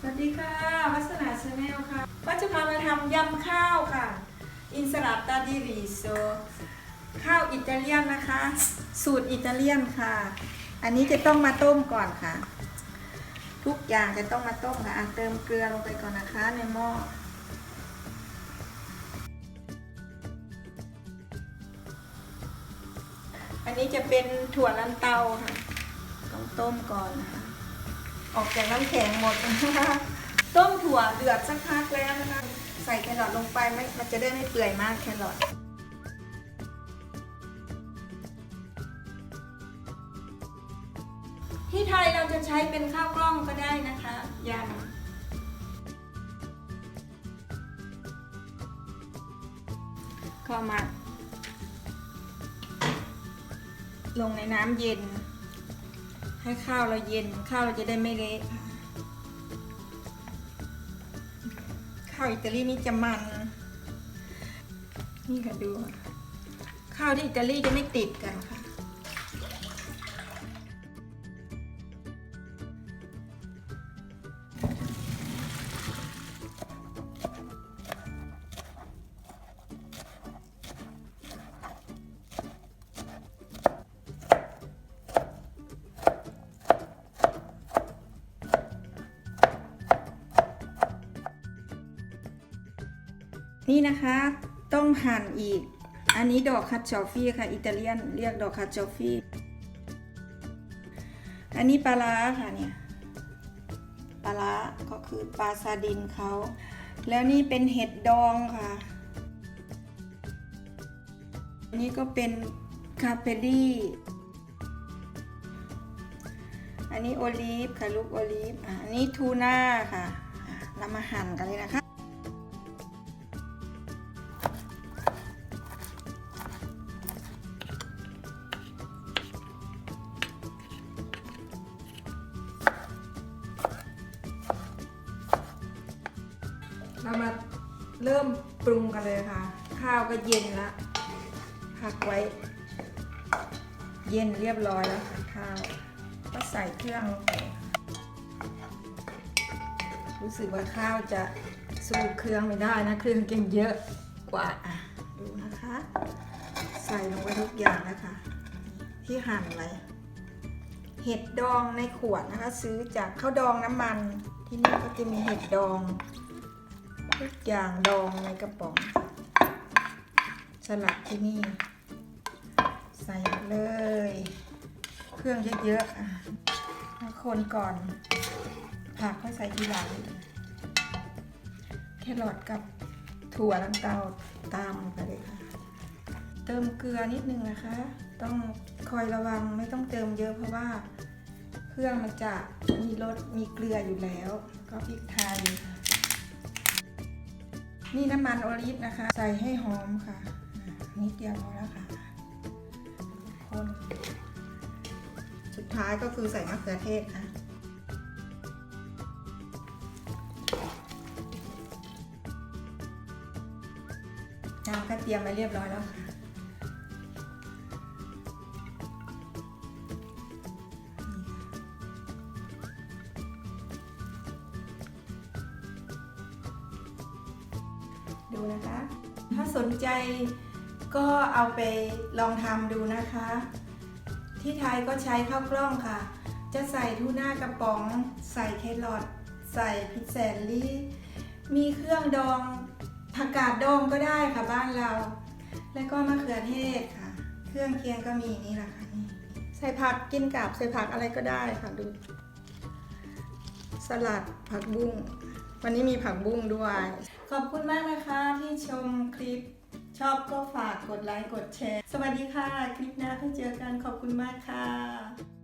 สวัสดีค่ะวัสนาชาแนลค่ะก็จะพามาทำยำข้าวค่ะ อินสลัดตาดิริโซ ข้าวอิตาเลียนนะคะ สูตรอิตาเลียนค่ะ อันนี้จะต้องมาต้มก่อนค่ะ ทุกอย่างจะต้องมาต้มค่ะะเติมเกลือลงไปก่อนนะคะในหม้ออันนี้จะเป็นถั่วลันเตาค่ะ ต้องต้มก่อนนะคะ ออกจากน้ำแข็งหมดนะคะต้มถั่วเดือดสักพักแล้วนะคะ ใส่แครอทลงไปไม่มันจะได้ไม่เปื่อยมากแครอทที่ไทยเราจะใช้เป็นข้าวกล้องก็ได้นะคะยำก็มา ลงในน้ำเย็น ให้ข้าวเราเย็นข้าวเราจะได้ไม่เละข้าวอิตาลีนี่จะมัน นี่ค่ะดู ข้าวที่อิตาลีจะไม่ติดกันค่ะ นี่นะคะต้องหั่นอีก อันนี้ดอกคัตชอฟฟี่ค่ะ อิตาเลียนเรียกดอกคัตชอฟฟี่ อันนี้ปลาร้าค่ะเนี่ยปลาร้าก็คือปลาซาดินเขา แล้วนี่เป็นเห็ดดองค่ะ อันนี้ก็เป็นคาเปรี่อันนี้โอลีฟค่ะลูกโอลีฟอันนี้ทูน่าค่ะอะเรามาหั่นกันเลยนะคะ เรามาเริ่มปรุงกันเลยค่ะ ข้าวก็เย็นแล้วพักไว้ เย็นเรียบร้อยแล้วค่ะข้าว ก็ใส่เครื่องลงไปรู้สึกว่าข้าวจะสู้เครื่องไม่ได้นะ เครื่องเก่งเยอะกว่าอะดูนะคะ ใส่ลงไปทุกอย่างนะคะ ที่หั่นไว้เห็ดดองในขวดนะคะ ซื้อจากข้าวดองน้ำมัน ที่นี่ก็จะมีเห็ดดอง ทุกอย่างดองในกระป๋อง สลัดที่นี่ ใส่เลย เครื่องเยอะๆอะแล้วคนก่อน ผักค่อยใส่ทีหลัง แครอทกับถั่วลันเตาตามไปเลยค่ะ เติมเกลือนิดนึงนะคะ ต้องคอยระวังไม่ต้องเติมเยอะเพราะว่าเครื่องมันจะมีรสมีเกลืออยู่แล้ว ก็พริกไทย นี่น้ำมันโอลิฟนะคะ ใส่ให้หอมค่ะนิดเดียวพอแล้วค่ะคนสุดท้ายก็คือใส่มะเขือเทศค่ะน้ำก็เตรียมไว้เรียบร้อยแล้วค่ะ ดูนะคะ ถ้าสนใจก็เอาไปลองทำดูนะคะ ที่ไทยก็ใช้ข้าวกล้องค่ะ จะใส่ทูน่ากระป๋อง ใส่แครอทใส่พริกแซนลี่มีเครื่องดองผักกาดดองก็ได้ค่ะบ้านเรา แล้วก็มะเขือเทศค่ะ เครื่องเคียงก็มีนี่แหละค่ะนี่ใส่ผักกินกับใส่ผักอะไรก็ได้ค่ะดู สลัดผักบุ้ง วันนี้มีผักบุ้งด้วย ขอบคุณมากนะคะที่ชมคลิป ชอบก็ฝากกดไลค์กดแชร์ สวัสดีค่ะ คลิปหน้าเพื่อเจอกันขอบคุณมากค่ะ